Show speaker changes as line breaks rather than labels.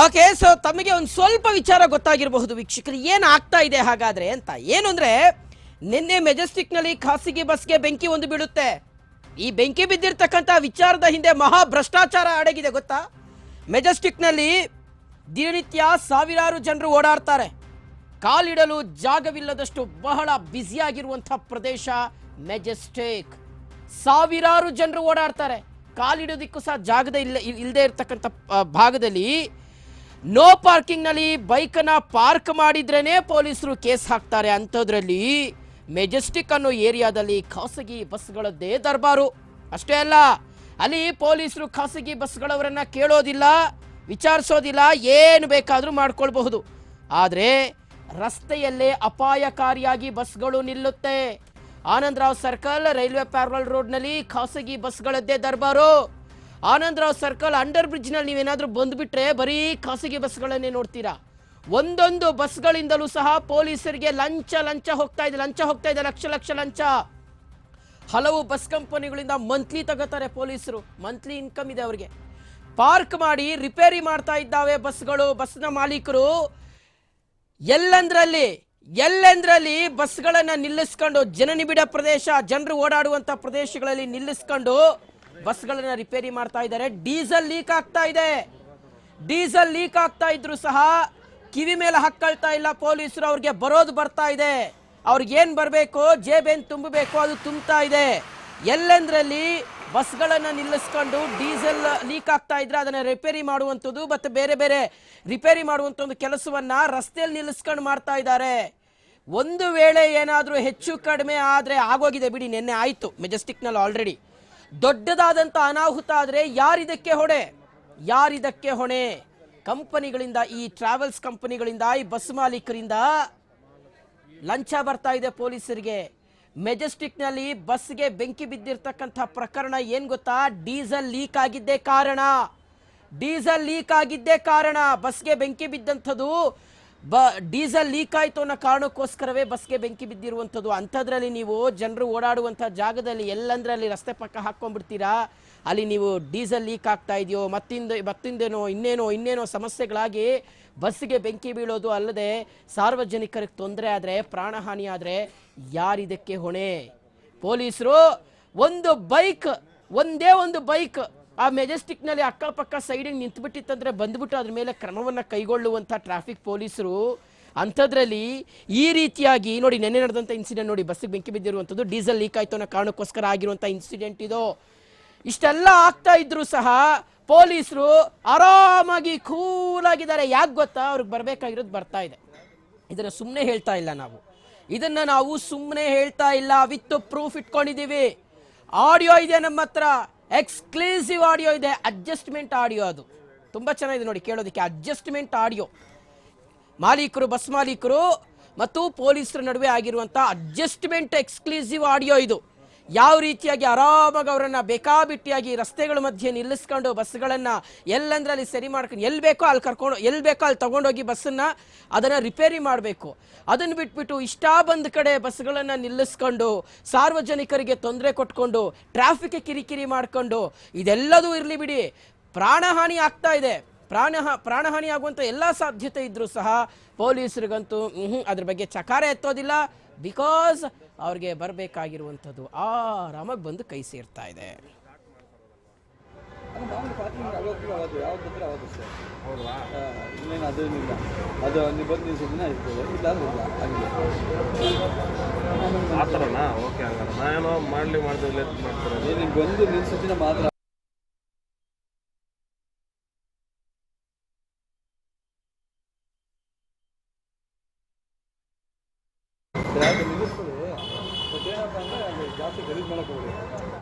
Okay so ತಮಗೆ ಒಂದು ಸ್ವಲ್ಪ ವಿಚಾರ ಗೊತ್ತಾಗಿರಬಹುದು. ವೀಕ್ಷಕರು, ಏನು ಆಗ್ತಾ ಇದೆ ಹಾಗಾದ್ರೆ ಅಂತ. ಏನು ಅಂದರೆ, ನಿನ್ನೆ ಮೆಜೆಸ್ಟಿಕ್ನಲ್ಲಿ ಖಾಸಗಿ ಬಸ್ಗೆ ಬೆಂಕಿ ಒಂದು ಬೀಳುತ್ತೆ. ಈ ಬೆಂಕಿ ಬಿದ್ದಿರ್ತಕ್ಕಂಥ ವಿಚಾರದ ಹಿಂದೆ ಮಹಾ ಭ್ರಷ್ಟಾಚಾರ ಅಡಗಿದೆ, ಗೊತ್ತಾ? ಮೆಜೆಸ್ಟಿಕ್ನಲ್ಲಿ ದಿನನಿತ್ಯ ಸಾವಿರಾರು ಜನರು ಓಡಾಡ್ತಾರೆ. ಕಾಲಿಡಲು ಜಾಗವಿಲ್ಲದಷ್ಟು ಬಹಳ ಬ್ಯುಸಿಯಾಗಿರುವಂಥ ಪ್ರದೇಶ ಮೆಜೆಸ್ಟಿಕ್ ಸಾವಿರಾರು ಜನರು ಓಡಾಡ್ತಾರೆ. ಕಾಲಿಡೋದಿಕ್ಕೂ ಸಹ ಜಾಗದ ಇಲ್ಲ ಇಲ್ಲದೆ ಇರತಕ್ಕಂಥ ಭಾಗದಲ್ಲಿ ನೋ ಪಾರ್ಕಿಂಗ್ನಲ್ಲಿ ಬೈಕನ್ನ ಪಾರ್ಕ್ ಮಾಡಿದ್ರೇನೆ ಪೊಲೀಸರು ಕೇಸ್ ಹಾಕ್ತಾರೆ ಅಂಥದ್ರಲ್ಲಿ ಮೆಜೆಸ್ಟಿಕ್ ಅನ್ನೋ ಏರಿಯಾದಲ್ಲಿ ಖಾಸಗಿ ಬಸ್ಗಳದ್ದೇ ದರ್ಬಾರು. ಅಷ್ಟೇ ಅಲ್ಲ, ಅಲ್ಲಿ ಪೊಲೀಸರು ಖಾಸಗಿ ಬಸ್ಗಳವರನ್ನ ಕೇಳೋದಿಲ್ಲ, ವಿಚಾರಿಸೋದಿಲ್ಲ, ಏನು ಬೇಕಾದರೂ ಮಾಡ್ಕೊಳ್ಬಹುದು. ಆದರೆ ರಸ್ತೆಯಲ್ಲೇ ಅಪಾಯಕಾರಿಯಾಗಿ ಬಸ್ಗಳು ನಿಲ್ಲುತ್ತೆ. ಆನಂದರಾವ್ ಸರ್ಕಲ್ ರೈಲ್ವೆ ಪ್ಯಾರಲ್ ರೋಡ್ನಲ್ಲಿ ಖಾಸಗಿ ಬಸ್ಗಳದ್ದೇ ದರ್ಬಾರು. ಆನಂದರಾವ್ ಸರ್ಕಲ್ ಅಂಡರ್ ಬ್ರಿಡ್ಜ್ನಲ್ಲಿ ನೀವೇನಾದರೂ ಬಂದುಬಿಟ್ರೆ ಬರೀ ಖಾಸಗಿ ಬಸ್ಗಳನ್ನೇ ನೋಡ್ತೀರಾ? ಒಂದೊಂದು ಬಸ್ಗಳಿಂದಲೂ ಸಹ ಪೊಲೀಸರಿಗೆ ಲಂಚ ಲಂಚ ಹೋಗ್ತಾ ಇದೆ, ಲಂಚ ಹೋಗ್ತಾ ಇದೆ, ಲಕ್ಷ ಲಕ್ಷ ಲಂಚ. ಹಲವು ಬಸ್ ಕಂಪನಿಗಳಿಂದ ಮಂತ್ಲಿ ತಗೋತಾರೆ ಪೊಲೀಸರು. ಮಂತ್ಲಿ ಇನ್ಕಮ್ ಇದೆ ಅವರಿಗೆ. ಪಾರ್ಕ್ ಮಾಡಿ, ರಿಪೇರಿ ಮಾಡ್ತಾ ಇದ್ದಾವೆ ಬಸ್ಗಳು, ಬಸ್ನ ಮಾಲೀಕರು. ಎಲ್ಲಂದ್ರಲ್ಲಿ, ಎಲ್ಲೆಂದ್ರಲ್ಲಿ ಬಸ್ಗಳನ್ನು ನಿಲ್ಲಿಸ್ಕೊಂಡು ಜನನಿಬಿಡ ಪ್ರದೇಶ, ಜನರು ಓಡಾಡುವಂತ ಪ್ರದೇಶಗಳಲ್ಲಿ ನಿಲ್ಲಿಸ್ಕೊಂಡು ಬಸ್ಗಳನ್ನ ರಿಪೇರಿ ಮಾಡ್ತಾ ಇದ್ದಾರೆ. ಡೀಸೆಲ್ ಲೀಕ್ ಆಗ್ತಾ ಇದೆ. ಡೀಸೆಲ್ ಲೀಕ್ ಆಗ್ತಾ ಇದ್ರು ಸಹ ಕಿವಿ ಮೇಲೆ ಹಾಕೊಳ್ತಾ ಇಲ್ಲ ಪೊಲೀಸರು. ಅವ್ರಿಗೆ ಬರೋದು ಬರ್ತಾ ಇದೆ. ಅವ್ರಿಗೆ ಏನು ಬರಬೇಕು? ಜೇಬೇನ್ ತುಂಬಬೇಕು? ಅದು ತುಂಬ್ತಾ ಇದೆ. ಎಲ್ಲೆಂದ್ರಲ್ಲಿ ಬಸ್ಗಳನ್ನ ನಿಲ್ಲಿಸ್ಕೊಂಡು ಡೀಸೆಲ್ ಲೀಕ್ ಆಗ್ತಾ ಇದ್ರೆ ಅದನ್ನ ರಿಪೇರಿ ಮಾಡುವಂಥದ್ದು, ಮತ್ತೆ ಬೇರೆ ಬೇರೆ ರಿಪೇರಿ ಮಾಡುವಂಥ ಒಂದು ಕೆಲಸವನ್ನ ರಸ್ತೆಯಲ್ಲಿ ನಿಲ್ಲಿಸ್ಕೊಂಡು ಮಾಡ್ತಾ ಇದ್ದಾರೆ. ಒಂದು ವೇಳೆ ಏನಾದರೂ ಹೆಚ್ಚು ಕಡಿಮೆ ಆದರೆ ಆಗೋಗಿದೆ ಬಿಡಿ. ನಿನ್ನೆ ಆಯಿತು ಮೆಜೆಸ್ಟಿಕ್ನಲ್ಲಿ ಆಲ್ರೆಡಿ. ದೊಡ್ಡದಾದಂಥ ಅನಾಹುತ ಆದರೆ ಯಾರಿದಕ್ಕೆ ಹೊಣೆ? ಯಾರಿದಕ್ಕೆ ಹೊಣೆ? ಕಂಪನಿಗಳಿಂದ, ಈ ಟ್ರಾವೆಲ್ಸ್ ಕಂಪನಿಗಳಿಂದ, ಈ ಬಸ್ ಮಾಲೀಕರಿಂದ ಲಂಚ ಬರ್ತಾ ಇದೆ ಪೊಲೀಸರಿಗೆ. ಮೆಜೆಸ್ಟಿಕ್ನಲ್ಲಿ ಬಸ್ಗೆ ಬೆಂಕಿ ಬಿದ್ದಿರ್ತಕ್ಕಂಥ ಪ್ರಕರಣ ಏನು ಗೊತ್ತಾ? ಡೀಸೆಲ್ ಲೀಕ್ ಆಗಿದ್ದೇ ಕಾರಣ. ಡೀಸೆಲ್ ಲೀಕ್ ಆಗಿದ್ದೇ ಕಾರಣ. ಬಸ್ಗೆ ಬೆಂಕಿ ಬಿದ್ದಂಥದ್ದು ಬ, ಡೀಸೆಲ್ ಲೀಕ್ ಆಯಿತು ಅನ್ನೋ ಕಾರಣಕ್ಕೋಸ್ಕರವೇ ಬಸ್ಗೆ ಬೆಂಕಿ ಬಿದ್ದಿರುವಂಥದ್ದು. ಅಂಥದ್ರಲ್ಲಿ ನೀವು ಜನರು ಓಡಾಡುವಂಥ ಜಾಗದಲ್ಲಿ ಎಲ್ಲಂದ್ರಲ್ಲಿ ರಸ್ತೆ ಪಕ್ಕ ಹಾಕ್ಕೊಂಡ್ಬಿಡ್ತೀರಾ? ಅಲ್ಲಿ ನೀವು ಡೀಸೆಲ್ ಲೀಕ್ ಆಗ್ತಾ ಇದೆಯೋ? ಮತ್ತಿಂದ, ಮತ್ತಿಂದೇನೋ, ಇನ್ನೇನೋ ಇನ್ನೇನೋ ಸಮಸ್ಯೆಗಳಾಗಿ ಬಸ್ಸಿಗೆ ಬೆಂಕಿ ಬೀಳೋದು ಅಲ್ಲದೆ ಸಾರ್ವಜನಿಕರಿಗೆ ತೊಂದರೆ ಆದರೆ, ಪ್ರಾಣಹಾನಿ ಆದರೆ ಯಾರಿದಕ್ಕೆ ಹೊಣೆ? ಪೊಲೀಸರು, ಒಂದು ಬೈಕ್, ಒಂದೇ ಒಂದು ಬೈಕ್ ಆ ಮೆಜೆಸ್ಟಿಕ್ನಲ್ಲಿ ಅಕ್ಕಪಕ್ಕ ಸೈಡಿಗೆ ನಿಂತುಬಿಟ್ಟಿತ್ತಂದ್ರೆ ಬಂದ್ಬಿಟ್ಟು ಅದ್ರ ಮೇಲೆ ಕ್ರಮವನ್ನು ಕೈಗೊಳ್ಳುವಂಥ ಟ್ರಾಫಿಕ್ ಪೊಲೀಸರು, ಅಂಥದ್ರಲ್ಲಿ ಈ ರೀತಿಯಾಗಿ ನೋಡಿ ನೆನ್ನೆ ನಡೆದಂಥ ಇನ್ಸಿಡೆಂಟ್ ನೋಡಿ ಬಸ್ಸಿಗೆ ಬೆಂಕಿ ಬಿದ್ದಿರುವಂಥದ್ದು, ಡೀಸೆಲ್ ಲೀಕ್ ಆಯಿತು ಅನ್ನೋ ಕಾರಣಕ್ಕೋಸ್ಕರ ಆಗಿರುವಂಥ ಇನ್ಸಿಡೆಂಟ್ ಇದು. ಇಷ್ಟೆಲ್ಲ ಆಗ್ತಾ ಇದ್ರು ಸಹ ಪೊಲೀಸರು ಆರಾಮಾಗಿ ಕೂಲಾಗಿದ್ದಾರೆ. ಯಾಕೆ ಗೊತ್ತಾ? ಅವ್ರಿಗೆ ಬರಬೇಕಾಗಿರೋದು ಬರ್ತಾ ಇದೆ. ಇದನ್ನ ಸುಮ್ಮನೆ ಹೇಳ್ತಾ ಇಲ್ಲ ನಾವು. ಇದನ್ನ ನಾವು ಸುಮ್ಮನೆ ಹೇಳ್ತಾ ಇಲ್ಲ. ವಿತ್ ಪ್ರೂಫ್ ಇಟ್ಕೊಂಡಿದ್ದೀವಿ. ಆಡಿಯೋ ಇದೆ ನಮ್ಮ ಹತ್ರ. ಎಕ್ಸ್ಕ್ಲೂಸಿವ್ ಆಡಿಯೋ ಇದೆ ಅಡ್ಜಸ್ಟ್ಮೆಂಟ್ ಆಡಿಯೋ ಅದು. ತುಂಬ ಚೆನ್ನಾಗಿದೆ ನೋಡಿ, ಕೇಳೋದಕ್ಕೆ ಅಡ್ಜಸ್ಟ್ಮೆಂಟ್ ಆಡಿಯೋ ಮಾಲೀಕರು, ಬಸ್ ಮಾಲೀಕರು ಮತ್ತು ಪೊಲೀಸರ ನಡುವೆ ಆಗಿರುವಂಥ ಅಡ್ಜಸ್ಟ್ಮೆಂಟ್ ಎಕ್ಸ್ಕ್ಲೂಸಿವ್ ಆಡಿಯೋ ಇದು. ಯಾವ ರೀತಿಯಾಗಿ ಆರಾಮಾಗಿ ಅವರನ್ನು ಬೇಕಾಬಿಟ್ಟಿಯಾಗಿ ರಸ್ತೆಗಳ ಮಧ್ಯೆ ನಿಲ್ಲಿಸ್ಕೊಂಡು ಬಸ್ಗಳನ್ನ ಎಲ್ಲಂದ್ರಲ್ಲಿ ಸರಿ ಮಾಡ್ಕೊಂಡು ಎಲ್ಲಿ ಬೇಕೋ ಅಲ್ಲಿ ಕರ್ಕೊಂಡು ಎಲ್ಲಿ ಬೇಕೋ ಅಲ್ಲಿ ತೊಗೊಂಡೋಗಿ ಬಸ್ಸನ್ನ ಅದನ್ನ ರಿಪೇರಿ ಮಾಡಬೇಕು. ಅದನ್ನ ಬಿಟ್ಬಿಟ್ಟು ಇಷ್ಟ ಬಂದ ಕಡೆ ಬಸ್ಗಳನ್ನು ನಿಲ್ಲಿಸ್ಕೊಂಡು ಸಾರ್ವಜನಿಕರಿಗೆ ತೊಂದರೆ ಕೊಟ್ಕೊಂಡು ಟ್ರಾಫಿಕ್ ಕಿರಿಕಿರಿ ಮಾಡ್ಕೊಂಡು ಇದೆಲ್ಲದೂ ಇರಲಿ ಬಿಡಿ. ಪ್ರಾಣಹಾನಿ ಆಗ್ತಾ ಇದೆ. ಪ್ರಾಣ ಪ್ರಾಣಹಾನಿ ಆಗುವಂಥ ಎಲ್ಲ ಸಾಧ್ಯತೆ ಇದ್ದರೂ ಸಹ ಪೊಲೀಸರಿಗಂತೂ ಹ್ಞೂ ಅದ್ರ ಬಗ್ಗೆ ಚಕಾರ ಎತ್ತೋದಿಲ್ಲ. ಬಿಕಾಸ್ ಅವ್ರಿಗೆ ಬರಬೇಕಾಗಿರುವಂಥದ್ದು. ಆರಾಮಾಗಿ ಬಂದು ಕೈ ಸೇರ್ತಾ ಇದೆ.
ಬಂದು ಮಾತ್ರ. ಏನಪ್ಪ ಅಂದರೆ ಅಲ್ಲಿ ಜಾಸ್ತಿ ಗಲೀಜು ಮಾಡಕ್ಕೆ ಹೋಗಿ